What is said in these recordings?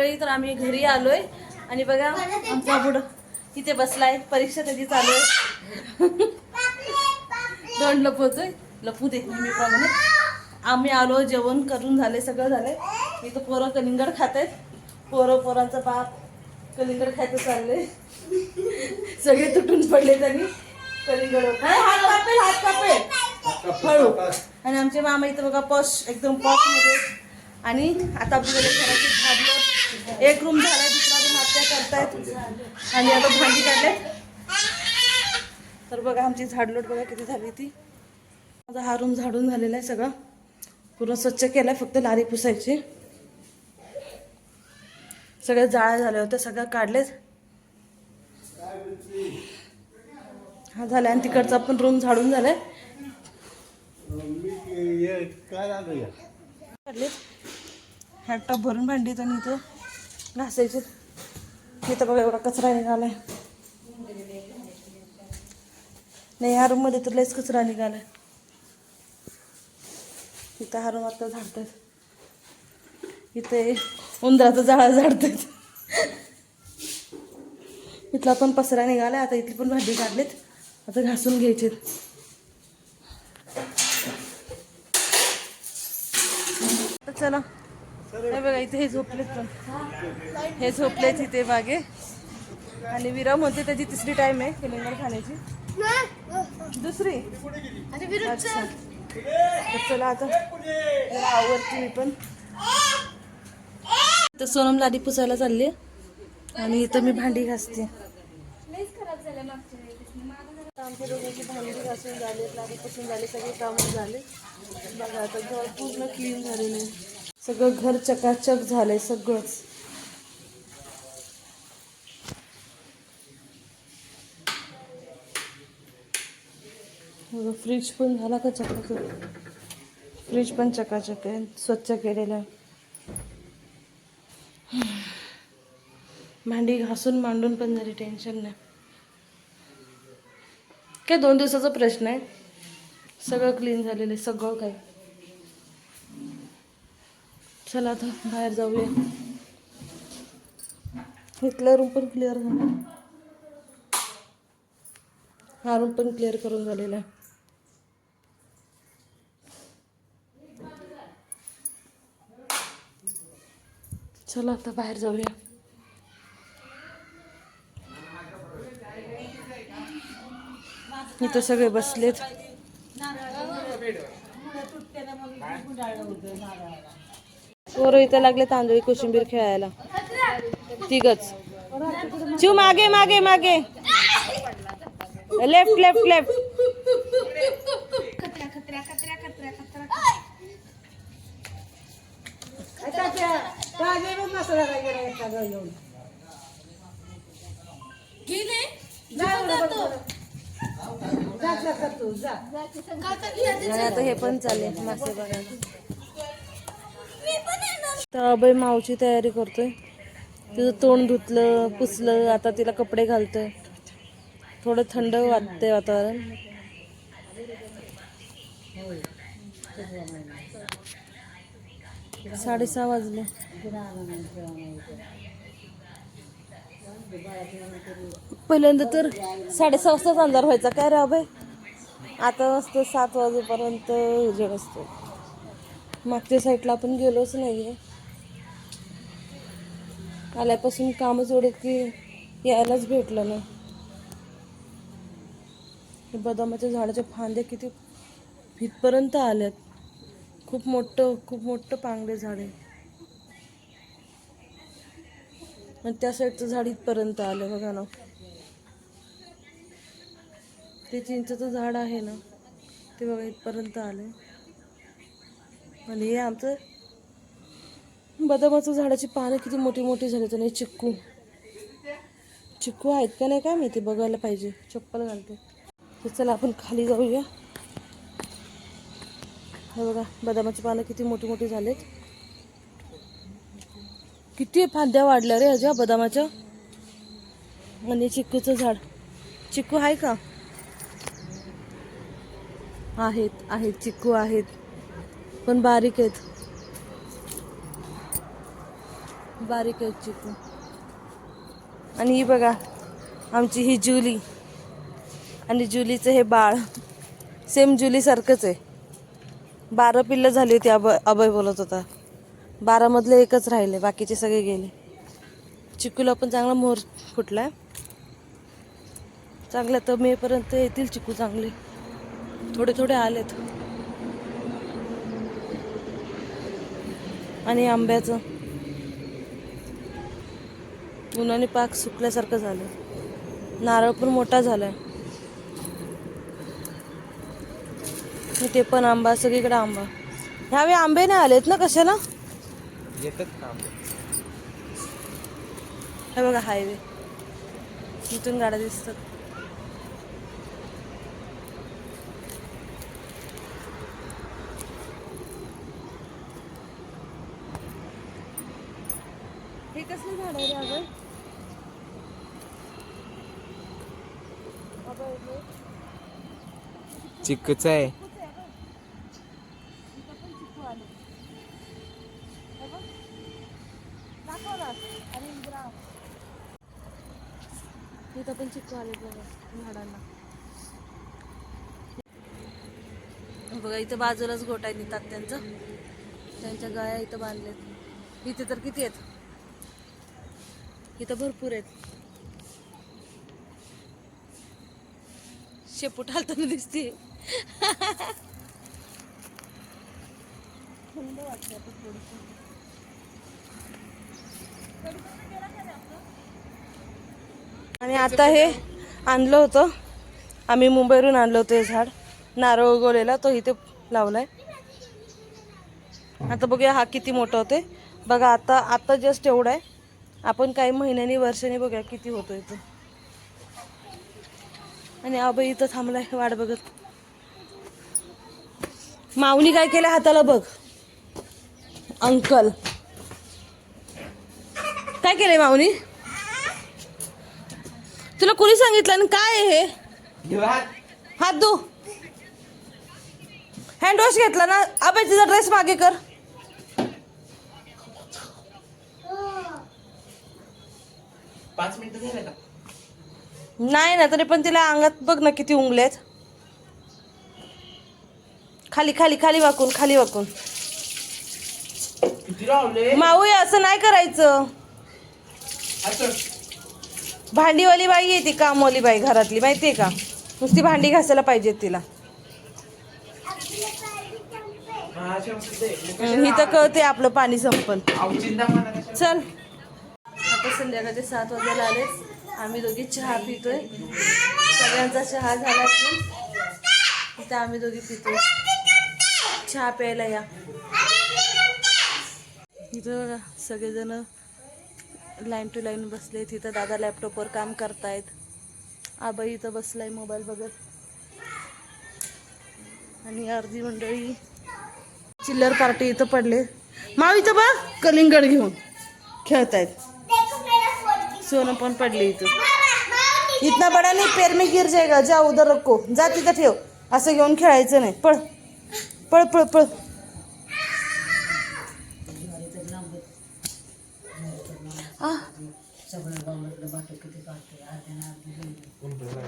मंडळी तर आम्ही घरी आलोय. आणि बघा आमचा बुड तिथे बसलाय. परीक्षा त्याची चालू आहे. दोन लपवतोय. लपू दे नेहमीप्रमाणे. आम्ही आलो जेवण करून झाले सगळं झालंय. इथं पोरं कलिंगड खात आहेत. पोरं पोरांचा बाप कलिंगड खायचं चाललंय. सगळे तुटून पडले त्यांनी. कलिंगड हात. कापेल हात कापेल हळू. आणि आमचे मामा इथं बघा पॉश एकदम पॉशमध्ये आणि आता आपल्याला घराची भाजी एक रूम झालाय दुसरा रूम आत्या करतायत. आणि आता भांडी काढलेत तर बघा आमची झाडलोट बघा किती झाली ती. माझा हा रूम झाडून झालेला आहे सगळा. पूर्ण स्वच्छ केलाय फक्त लारी पुसायची. सगळ्या जाळ्या झाल्या होत्या सगळ्या काढलेत. हा झालाय आणि तिकडचा पण रूम झाडून झालाय. काढलेत. ह्या टप भरून भांडी आणि इथं. घासायचे. इथं बघा एवढा कचरा निघालाय. नाही ह्या रूममध्ये तर लयच कचरा निघालाय. इथं हा रूम आता झाडतात इथे उंदराचं जाळा झाडतात इथला पण पसरा निघालाय आता इथली पण भांडी काढलीत. आता घासून घ्यायचे चला. हे बघा इथे हे झोपलेत पण. हे झोपलेत इथे मागे. आणि विरम म्हणते त्याची तिसरी टाइम आहे कलिंगड खाण्याची. दुसरी? अच्छा. चला आता. आवडते मी पण. तर सोनम लादी पुसायला चालली आणि इथं मी भांडी घासते. आमच्या दोघांची भांडी घासून झाली लादी पुसून झाली सगळे कामं झाले. बघा आता घर पूर्ण क्लीन झालेलं आहे. सगळं घर चकाचक झालंय सगळंच. फ्रीज पण झाला का चकाचक? फ्रीज पण चकाचक आहे स्वच्छ केलेलं आहे. भांडी घासून मांडून पण झाली टेन्शन नाही. काय दोन दिवसाचा प्रश्न आहे? सगळं क्लीन झालेलं आहे सगळं काही. चला आता बाहेर जाऊया. इथला रूम पण क्लिअर झाला. हा रूम पण क्लिअर करून झालेला आहे. चला आता बाहेर जाऊया. इथं सगळे बसलेत. पोरं इथं लागले तांदळी कोशिंबीर खेळायला. तिघच. चिव मागे मागे मागे. लेफ्ट लेफ्ट लेफ्ट आता हे पण चालेल मासे बघायला. तर अभय मावची तयारी करतोय. तिचं तोंड धुतलं पुसलं आता तिला कपडे घालतोय. थोडं थंड वाटतंय वातावरण. साडेसहा वाजले. पहिल्यांदा तर साडेसहा वाजताच अंधार व्हायचा. काय रे अभय? आता मस्त सात वाजेपर्यंत उजेड असतो मागच्या साईडला आपण गेलोच नाही आहे आल्यापासून कामच एवढे की यायलाच भेटलं नाही. बदामाच्या झाडाच्या फांद्या किती इथपर्यंत आल्यात. खूप मोठं खूप मोठं पांगडे झाड आहे. आणि त्या साईडचं झाड इथपर्यंत आलं बघा ना. ते चिंचचं झाड आहे ना ते बघा इथपर्यंत आलं आणि हे आमचं बदामाचं झाडाची पानं किती मोठी मोठी झाली तर नाही चिक्कू. चिक्कू आहेत का नाही काय माहिती बघायला पाहिजे. चप्पल घालते. तर चला आपण खाली जाऊया. हे बघा बदामाची पानं किती मोठी मोठी झालेत. किती फांद्या वाढल्या रे ह्याच्या बदामाच्या. आणि चिक्कूचं झाड. चिक्कू आहे का? आहेत आहेत. चिक्कू आहेत. पण बारीक आहेत. बारीक आहेत चिकू. आणि ही बघा आमची ही जुली. आणि जुलीचं हे बाळ. सेम जुलीसारखंच आहे. बारा पिल्लं झाली होती अभय अभय बोलत होता. बारामधले एकच राहिले बाकीचे सगळे गेले. चिकूला पण चांगला मोर फुटला चांगल्या तर मेपर्यंत येतील चिकू चांगले. थोडे थोडे आलेत. आणि आंब्याचं. उन्हाने पाक सुकल्यासारखं झालं. नारळ पण मोठा झालाय. ते पण आंबा सगळीकडे आंबा. ह्यावेळी आंबे नाही आलेत ना कशाला? हे बघा हायवे. इथून गाड्या दिसतात. हे कसलं झाड आहे अगं? चिक्कच आहे. इथं पण चिकू आले. बघ. दाखव ना. अरे इंद्रा. इथं पण चिकू आले बघा झाडांना. बघा इथं बाजूलाच गोट निघतात त्यांचं त्यांच्या गाया इथं बांधलेत. इथे तर किती आहेत? इथं भरपूर आहेत. शेपूट हालताना दिसते. थंड वाटते आता थोडंसं. आणि आता हे आणलं होतं. आम्ही मुंबईवरून आणलं होतं हे झाड. नारळ उगवलेला तो इथे लावलाय. आता बघूया हा किती मोठा होते बघा आता आता जस्ट एवढा आहे. आपण काही महिन्यांनी वर्षांनी बघूया किती होतो इथं आणि आबाई इथं थांबलाय वाट बघत. माऊनी काय केलं हाताला बघ. अंकल. काय केलंय माऊनी? तुला कोणी सांगितलं आणि काय आहे हे? हात. धु. हँड वॉश घेतला ना? अबे तिचा ड्रेस मागे कर. पाच मिनिटं झाले का? नाही ना तरी पण तिला अंगात बघ ना किती उंगलेत खाली खाली खाली वाकून खाली वाकून. किती रावले माऊ हे असं नाही करायचं. असं? भांडीवाली बाई आहे ती कामवाली बाई घरातली माहितीये का? नुसती भांडी घासायला पाहिजेत तिला. हा. हम्म, ही तर कळते आपलं पाणी संपल. म्हणा कशाला? चल. आता संध्याकाळचे सात वाजायला आले आम्ही दोघी चहा पितोय. सगळ्यांचा चहा झाला की इथं आम्ही दोघी पितोय. चहा प्यायला या. इथं बघा सगळेजण लाईन टू लाईन बसले तिथं दादा लॅपटॉपवर काम करतायत. आबाई इथं बसलाय मोबाईल बघत. आणि अर्धी मंडळी चिल्लर पार्टी इथं पडले. माव इथं बघ कलिंगड घेऊन खेळतायत. सोनं पण पडले इथं. इतना बडा नाही पेर में गिर जाएगा जा उधर रखो. जा तिथं ठेव. असं घेऊन खेळायचं नाही. पळ. पळ पळ पळ.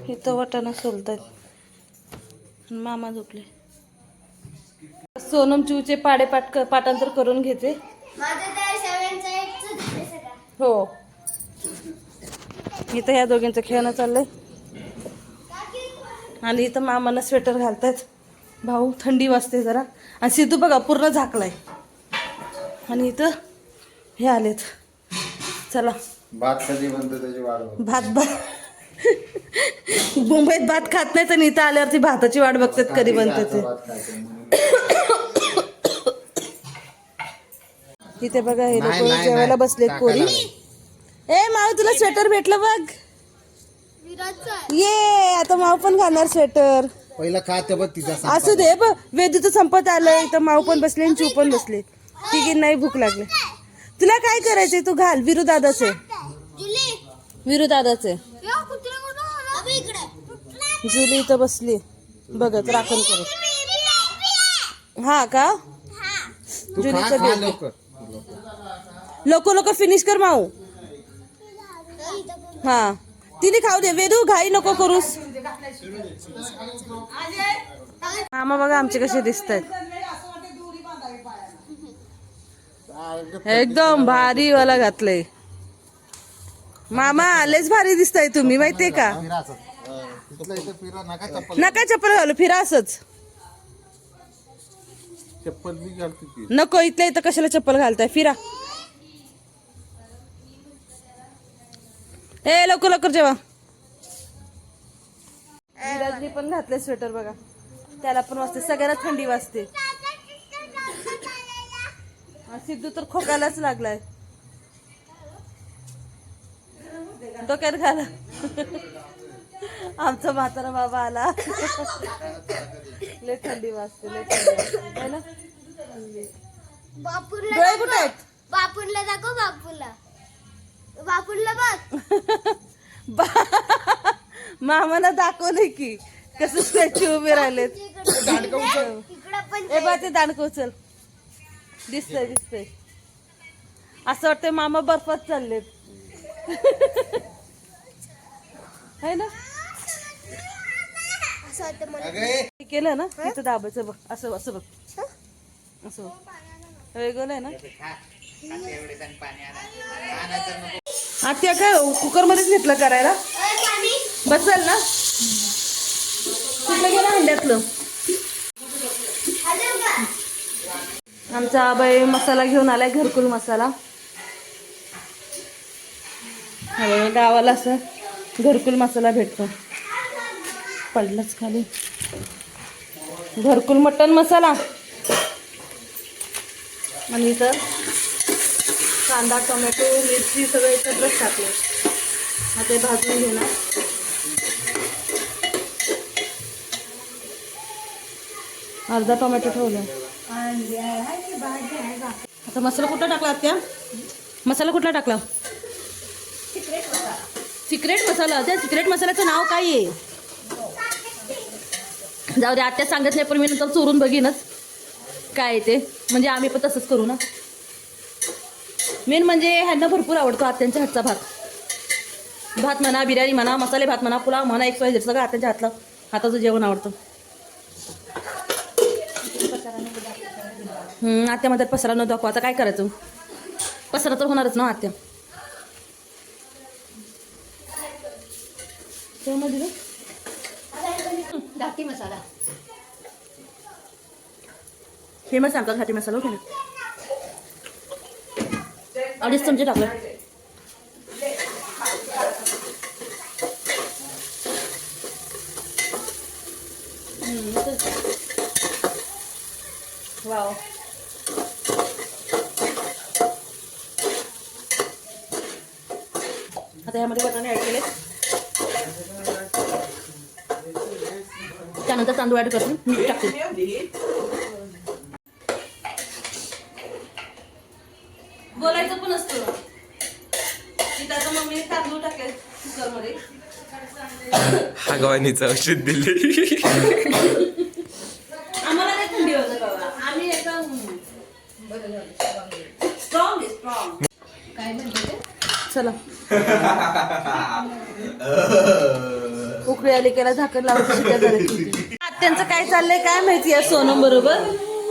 इथं वाटाणा सोलतायत. मामा झोपले. सोनम चिवचे पाडे पाट पाठांतर करून घेते. हो. इथं ह्या दोघींचं खेळणं चाललंय. आणि इथं मामाला स्वेटर घालतायत. भाऊ थंडी वाजते जरा. आणि सिद्धू बघा पूर्ण झाकलाय. आणि इथं हे आलेत. चला. भात कधी बनतो त्याची बघ. भात भात मुंबईत भात खात नाहीत आणि इथं आल्यावरती भाताची वाट बघतात कधी बनते ते. भात खायचं म्हणून. इथे बघा हे लोक जेवायला बसलेत पोरी. ए माव तुला स्वेटर भेटलं बघ. ये आता माव पण घालणार स्वेटर पहिला खाते बघ तिचा असू दे ब वेदूचं संपत आलंय तर माव पण बसले आणि चिव पण बसले. तिघी नाही भूक लागली. तुला काय करायचंय? तू घाल विरू दादाचे. विरू दादाचे. जुली इथं बसली. बघत राखण करत हा का? तू खा जुलीचं लोक लोक फिनिश कर माऊ. हा. तिने खाऊ दे. वेदू घाई नको करूस. मामा बघा आमचे कसे दिसत आहेत एकदम भारी वाला घातलंय. मामा आलेच भारी दिसताय तुम्ही माहितीये का? नका चप्पल घालू फिरा असच. नको इथल्या इथं कशाला चप्पल घालताय? फिरा. ए लवकर लवकर जेवा. विराजनी पण घातले स्वेटर बघा. त्याला पण वाजते. सगळ्यांना थंडी वाजते. हा, सिद्धू तर खोकायलाच लागलाय. डोक्यात घाला. आमचा म्हातारा बाबा आला. लय थंडी वाजते लय थंडी वाजते. है ना? बापूरला डोळे कुठे आहेत? बापूरला दाखव बापूला. बापूरला बघ. बा- मामाला दाखवलंय की कसं स्टॅच्यू उभे राहिलेत. इकडं पण ए बा ते दांडको चल दिसतंय दिसतंय. असं वाटतंय मामा बर्फात चाललेत. है ना? असं वाटतं मला. हे केलं ना? इथं दाबायचं बघ. असं असं बघ. असं बघ. वेगळं आहे ना? आत्या काय हो? कुकर मध्येच घेतलं करायला? बसल ना? कुठलं गेलं हंड्यातलं आमचा आबाई मसाला घेऊन आलाय घरकुल मसाला. गावाला असं घरकुल मसाला भेटतो. पडलाच खाली. घरकुल मटन मसाला. आणि इथं कांदा टोमॅटो मिरची सगळं एकत्रच टाकलं. मग ते भाजून घेणार. अर्धा टोमॅटो ठेवला. आता मसाला कुठला टाकला त्या मसाला कुठला टाकला? सिक्रेट मसाला. त्या सिक्रेट मसाल्याचं नाव काय आहे? जाऊ दे आत्या सांगत नाही पण मी नंतर चोरून बघीनच. काय ते? म्हणजे आम्ही पण तसंच करू ना. मेन म्हणजे ह्यांना भरपूर आवडतो आत्यांच्या हातचा भात. भात म्हणा बिर्याणी म्हणा मसाले भात म्हणा पुलाव म्हणा एक सगळं आत्यांच्या हातला. हाताचं जेवण आवडतं. हम्म, आत्या म्हणतात पसरा न दाखवा. आता काय करायचं? पसरा तर होणारच ना आत्या? मसाला. फेमस सांगतात घाटी मसाला ना अडीच चमचे मस्त. वाव आता यामध्ये वाटाणे ॲड केले त्यानंतर तांदूळ ॲड करते मीठ टाकते गवानीचं औषध दिले. आम्हाला नाही थंडी होत बाबा? आम्ही एकदम स्ट्रॉंग स्ट्रॉंग चला. उकळी आली केला झाकण झाल्या त्यांचं काय चाललंय काय माहिती या सोनम बरोबर?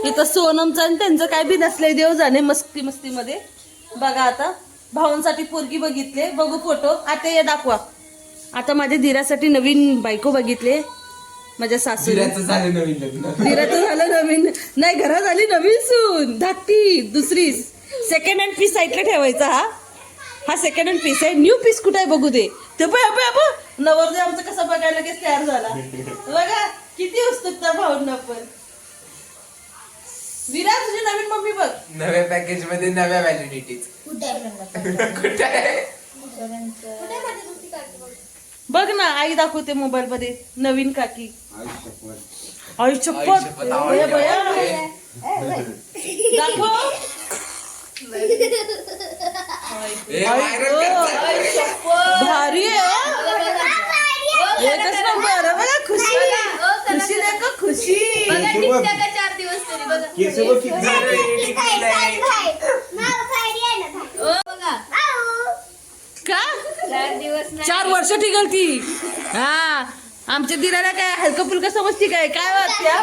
इथं सोनमचं आणि त्यांचं काय बी नसलंय देव जाणे मस्ती मस्तीमध्ये. बघा आता भावांसाठी पोरगी बघितले बघू फोटो आता ये दाखवा. आता माझ्या धीरासाठी नवीन बायको बघितले. माझ्या सासू. झालं नवीन लग्न. धीराचं झालं नवीन. नाही घरात आली नवीन सून. धाकटी दुसरी. सेकंड हँड पीस साईडला ठेवायचा हा. हा सेकंड हँड पीस आहे. न्यू पीस कुठे आहे बघू दे. ते पण आपण आपण आमचं कसं बघायला लगेच तयार झाला. बघा किती उत्सुकता भाऊंना पण. विरा तुझी नवीन मम्मी बघ. नव्या पॅकेजमध्ये नव्या व्हॅलिडिटीज कुठे आहे? कुठे बघ. ना आई दाखवते मोबाईल मध्ये नवीन काकी. आई शपथ, ए बया. दाखव. आई शपथ. भारी आहे हं. एकच नंबर. आहे बघा खुशी. खुशी देखो खुशी. चार दिवस तरी बघा. केस बघ किती झाले. चार वर्ष टिकल ती हा. आमच्या दिराला काय हलकं फुलकं समजती काय? काय वाटत्या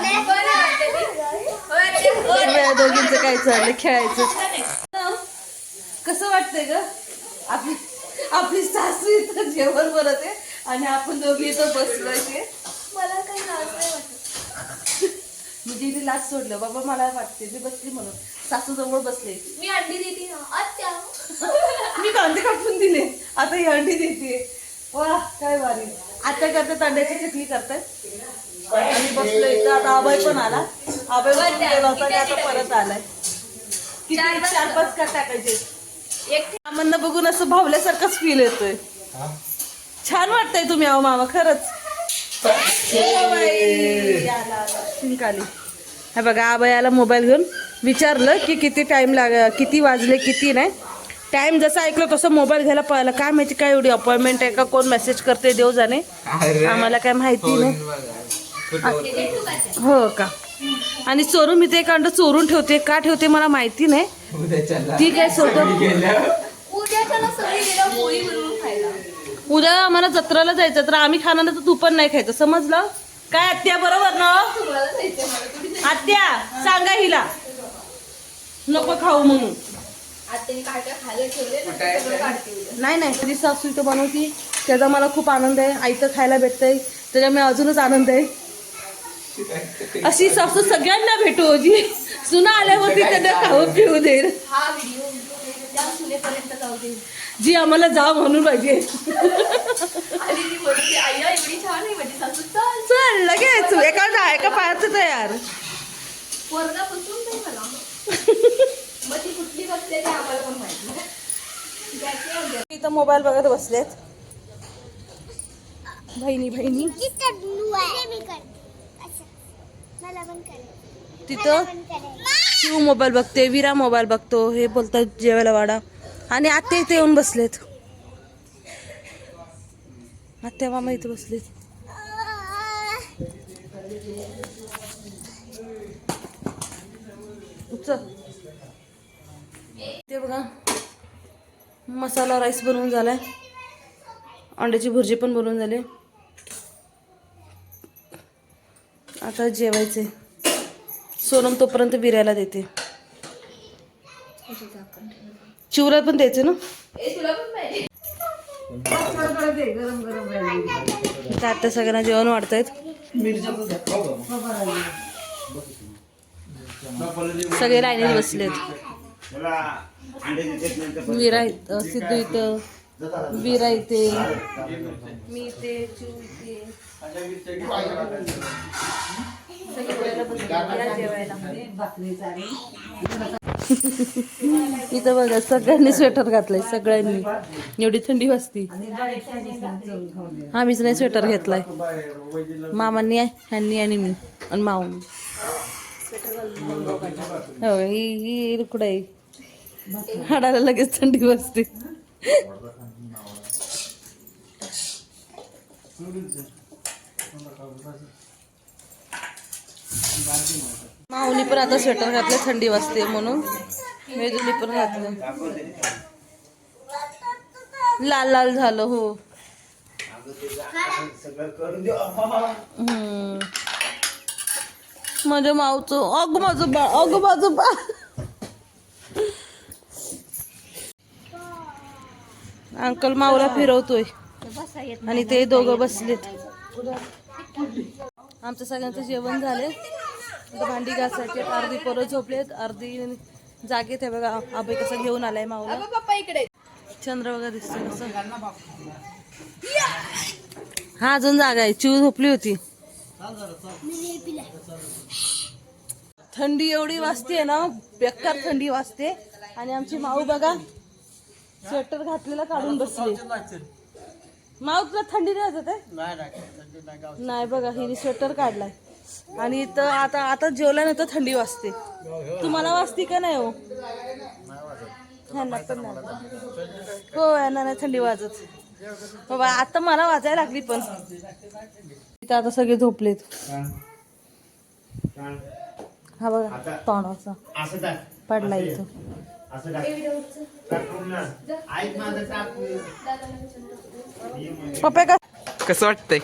या दोघींचं काय चाललंय? खेळायचं. कसं वाटतंय ग? आपली आपली सासू इथं जेवण आहे आणि आपण दोघी इथं बसलो मला काही लाज नाही वाटत मी दिदी लाच सोडलं. बाबा मला वाटते मी बसली म्हणून. सासू जवळ बसले. मी अंडी देते. आत्या मी कांदे कापून दिले. आता ही अंडी देते. वा काय भारी. आता करतात अंड्याची चटणी करतात आणि बसलो इथं. आता अभय पण आला. अभय पण गेला होता आणि आता परत आलाय. किती चार पाच का टाकायचे. एक मामांना बघून असं भावल्यासारखंच फील येतोय. छान वाटतंय तुम्ही अहो मामा खरंच. हो हे बघा आबयाला मोबाईल घेऊन विचारलं की किती टाइम लाग किती वाजले किती नाही. टाइम जसं ऐकलं तसं मोबाईल घ्यायला पळाला काय माहिती काय एवढी अपॉइंटमेंट आहे का कोण मेसेज करते देव जाणे. आम्हाला काय माहिती नाही. हो का? आणि चोरून मी ते कांड चोरून ठेवते. का ठेवते मला माहिती नाही. ती काय सोडतो उद्या आम्हाला जत्राला जायचं तर आम्ही खाणार तर तू पण नाही खायचं. समजलं? काय आत्या बरोबर ना? आत्या सांगा हिला. नको खाऊ म्हणून. नाही नाही तुझी सासू इथं बनवती. त्याचा मला खूप आनंद आहे. आईचं खायला भेटतंय. त्याच्यामुळे अजूनच आनंद आहे. अशी सासू सगळ्यांना भेटू जी सुना आल्यावरती त्यांना खाऊ पिऊ दे जी आम्हाला जा म्हणून पाहिजे. म्हणजे चल. लगेच. एका आहे का पाहायचं तयार? मला. पण इथं मोबाईल बघत बसलेत. बहिणी बहिणी. तिथं? शिव मोबाईल बघते विरा मोबाईल बघतो हे बोलतात जेवायला वाडा. आणि आत्या इथे येऊन बसलेत. आत्या मामा इथे बसलेत. ते बघा मसाला राईस बनवून झालाय. अंड्याची भुर्जी पण बनवून झाली. आता जेवायचे सोनम तोपर्यंत बिर्याला देते. चिवरा पण द्यायचे ना? आता सगळ्यांना जेवण वाढतायत सगळे लाईनीत बसलेत. वीरा इथं सिद्धू इथं. वीरा इथे. मी इथे चिवते इथं बघा सगळ्यांनी स्वेटर घातलंय सगळ्यांनी. एवढी थंडी वाजती. हा मीच नाही स्वेटर घेतलाय. मामांनी ह्यांनी आणि मी आणि माऊनी हो ही ही आहे. हाडाला लगेच थंडी वाजते. माऊली पण आता स्वेटर घातलं थंडी वाजते म्हणून. मेजुली पण घातलं. लाल लाल झालं हो. माझ्या माऊच अग माझं बा अग माझं बा अंकल माऊला फिरवतोय. आणि ते दोघं बसलेत. आमचं सगळ्यांचं जेवण झाले भांडी घासायचे अर्धी पोरं झोपलेत अर्धी जागेत आहे बघा. आबाई कसं घेऊन आलाय माऊला. पप्पा इकडे. चंद्र बघा दिसतो कसं. हा अजून जागा आहे. चिव झोपली होती. थंडी एवढी वाजते ना बेकार थंडी वाजते. आणि आमची माऊ बघा स्वेटर घातलेला काढून बसली. माऊ तुला थंडी नाही नाही बघा हिने स्वेटर काढलाय. आणि इथं आता आता जेवल्यानंतर थंडी वाजते. तुम्हाला वाजते का नाही हो? ह्यांना पण नाही. हो यांना नाही थंडी वाजत. बाबा आता मला वाजायला लागली पण. इथं आता सगळे झोपलेत. हा बघा तोंडाचा. पडला इथं. असं कसं वाटतंय?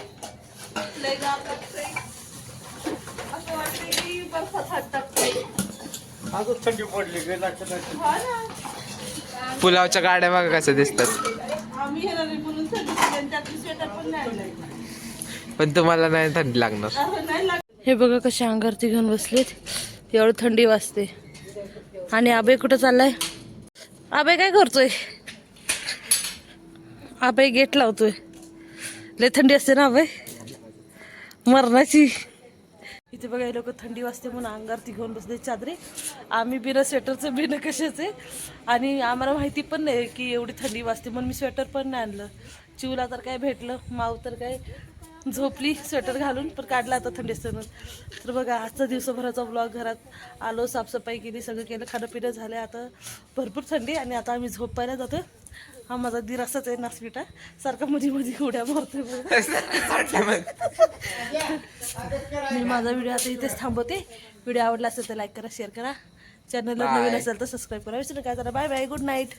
अजून थंडी पडली गे लागतं हा. पुलावच्या गाड्या बघा कशा दिसतात. आम्ही हे बोलून स्वेटर पण नाही आणलंय. पण तुम्हाला नाही थंडी लागणार. असं नाही लाग- हे बघा कशा अंगारती घेऊन बसलेत. एवढं थंडी वाजते. आणि आबे कुठं चाललाय? आबे काय करतोय? आबे गेट लावतोय. लय थंडी असते ना आबे? मरणाची. इथे बघा लोक थंडी वाजते म्हणून अंगारती घेऊन बसले चादरी. आम्ही बिना स्वेटरचं बिना कशाचे. आणि आम्हाला माहिती पण नाही की एवढी थंडी वाजते म्हणून मी स्वेटर पण नाही आणलं. चिवला तर काय भेटलं माव तर काय झोपली स्वेटर घालून पण काढला आता थंडी सणून तर बघा आजचा दिवसभराचा ब्लॉग घरात आलो साफसफाई केली सगळं केलं खाणं पिणं झालं. आता भरपूर थंडी आणि आता आम्ही झोपायला जातो हा माझा दीर असाच आहे. नासपिटा सारखा मध्ये मध्ये उड्या मारतोय. मी माझा व्हिडिओ आता इथेच थांबवते. व्हिडिओ आवडला असेल तर लाईक करा शेअर करा. चॅनलला नवीन असेल तर सबस्क्राईब करा. विसरू काय जरा बाय बाय गुड नाईट